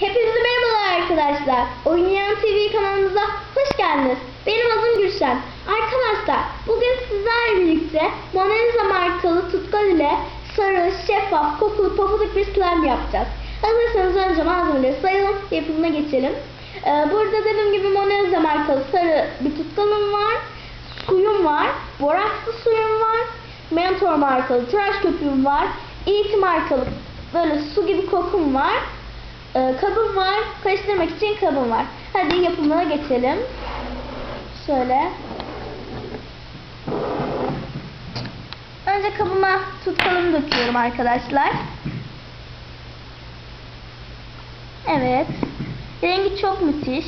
Hepinize merhabalar arkadaşlar. Oynayan TV kanalımıza hoş geldiniz. Benim adım Gülşen. Arkadaşlar bugün sizlerle birlikte Mona Lisa markalı tutkal ile sarı, şeffaf, kokulu, pofuduk bir slime yapacağız. Hazırsanız önce malzemeleri sayalım, yapımına geçelim. Ee, burada dediğim gibi Mona Lisa markalı sarı bir tutkalım var. Suyum var, borakslı suyum var. Mentor markalı tıraş köpüğüm var. İlk markalı böyle su gibi kokum var. Ee, kabım var. Karıştırmak için kabım var. Hadi yapımına geçelim. Şöyle. Önce kabıma tutkalımı döküyorum arkadaşlar. Evet. Rengi çok müthiş.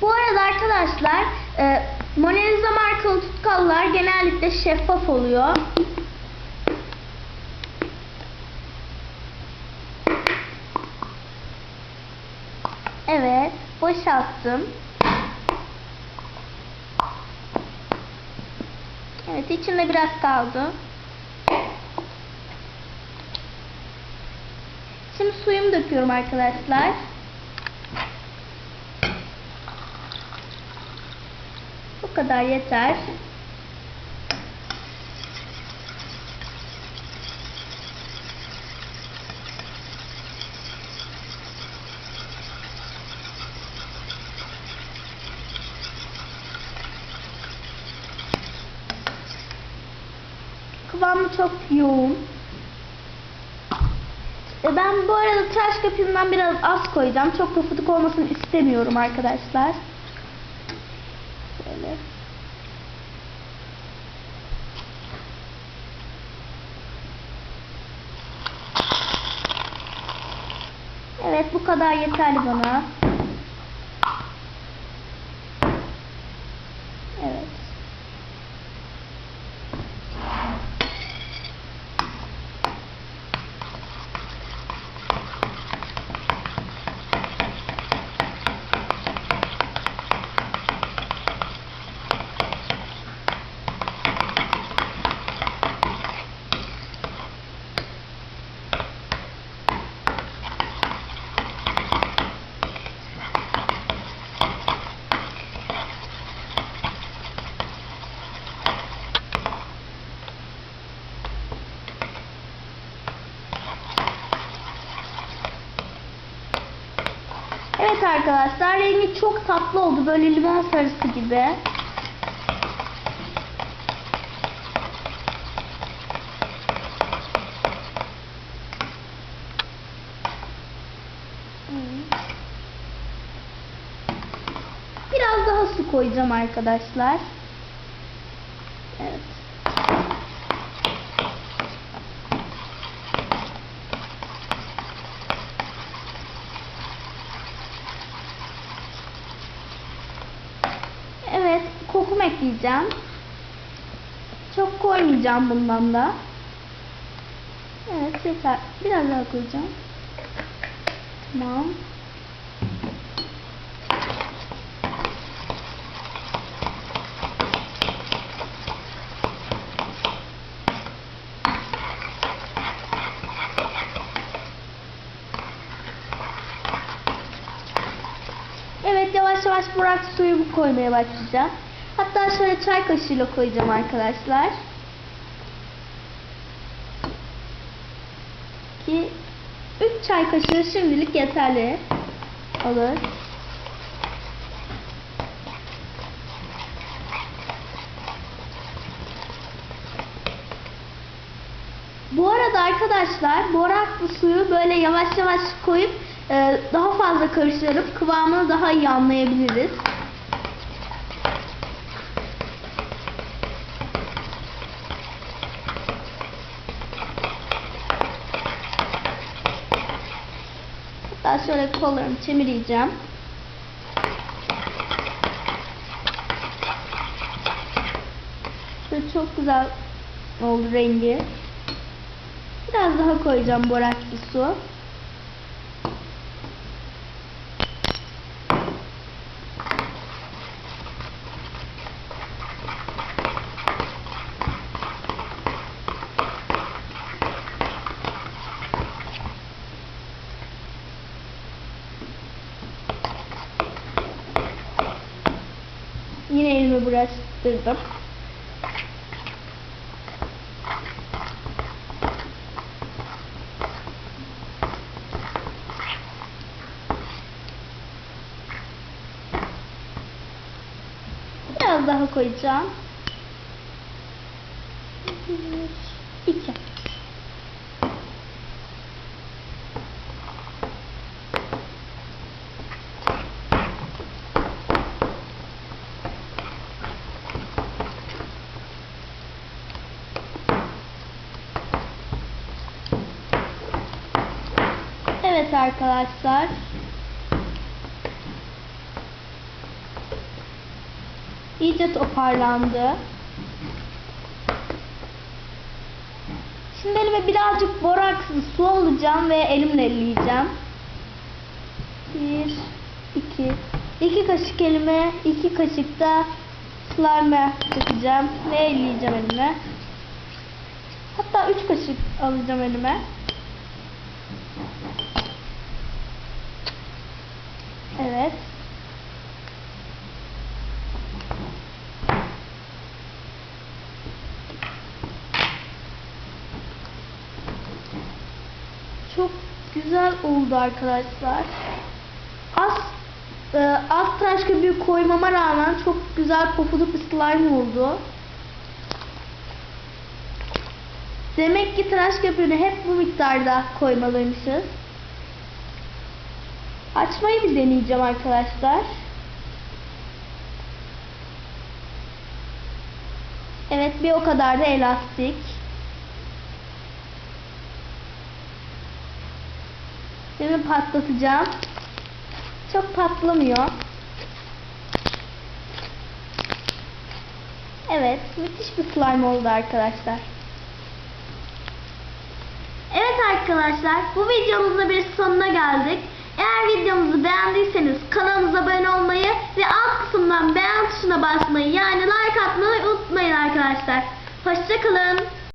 Bu arada arkadaşlar e, Mona Lisa markalı tutkallar genellikle şeffaf oluyor. Evet, boşalttım. Evet, içinde biraz kaldı. Şimdi suyumu döküyorum arkadaşlar. Bu kadar yeter. Kıvamı çok yoğun. E, Ben bu arada tıraş köpüğümden biraz az koyacağım. Çok pofuduk olmasını istemiyorum arkadaşlar. Şöyle. Evet bu kadar yeterli bana. Evet. Evet arkadaşlar rengi çok tatlı oldu. Böyle limon sarısı gibi. Biraz daha su koyacağım arkadaşlar. Evet. Evet, kokum ekleyeceğim. Çok koymayacağım bundan da. Evet, yeter. Biraz daha koyacağım. Tamam. Evet yavaş yavaş Burak suyumu koymaya başlayacağım. Hatta şöyle çay kaşığıyla koyacağım arkadaşlar. Ki 3 çay kaşığı şimdilik yeterli olur. Bu arada arkadaşlar boraklı suyu böyle yavaş yavaş koyup e, daha fazla karıştırıp kıvamını daha iyi anlayabiliriz. Hatta şöyle kollarımı çemireceğim. Böyle çok güzel oldu rengi. Biraz daha koyacağım boraklı su. Yine elimi bulaştırdım. Biraz daha koyacağım. Bir. Evet arkadaşlar. İyice toparlandı. Şimdi elime birazcık borakslı su alacağım ve elimle elleyeceğim. Bir, iki, iki kaşık elime, iki kaşık da slime dökeceğim ve elleyeceğim elime. Hatta üç kaşık alacağım elime. Evet. Çok güzel oldu arkadaşlar. Az e, az tıraş köpüğü koymama rağmen çok güzel pofuduk bir slime oldu. Demek ki tıraş köpüğünü hep bu miktarda koymalıymışız. Açmayı bir deneyeceğim arkadaşlar. Evet bir o kadar da elastik. Şimdi patlatacağım. Çok patlamıyor. Evet müthiş bir slime oldu arkadaşlar. Evet arkadaşlar bu videomuzda bir sonuna geldik. Eğer videomuzu beğendiyseniz kanalımıza abone olmayı ve alt kısımdan beğen tuşuna basmayı yani like atmayı unutmayın arkadaşlar. Hoşçakalın.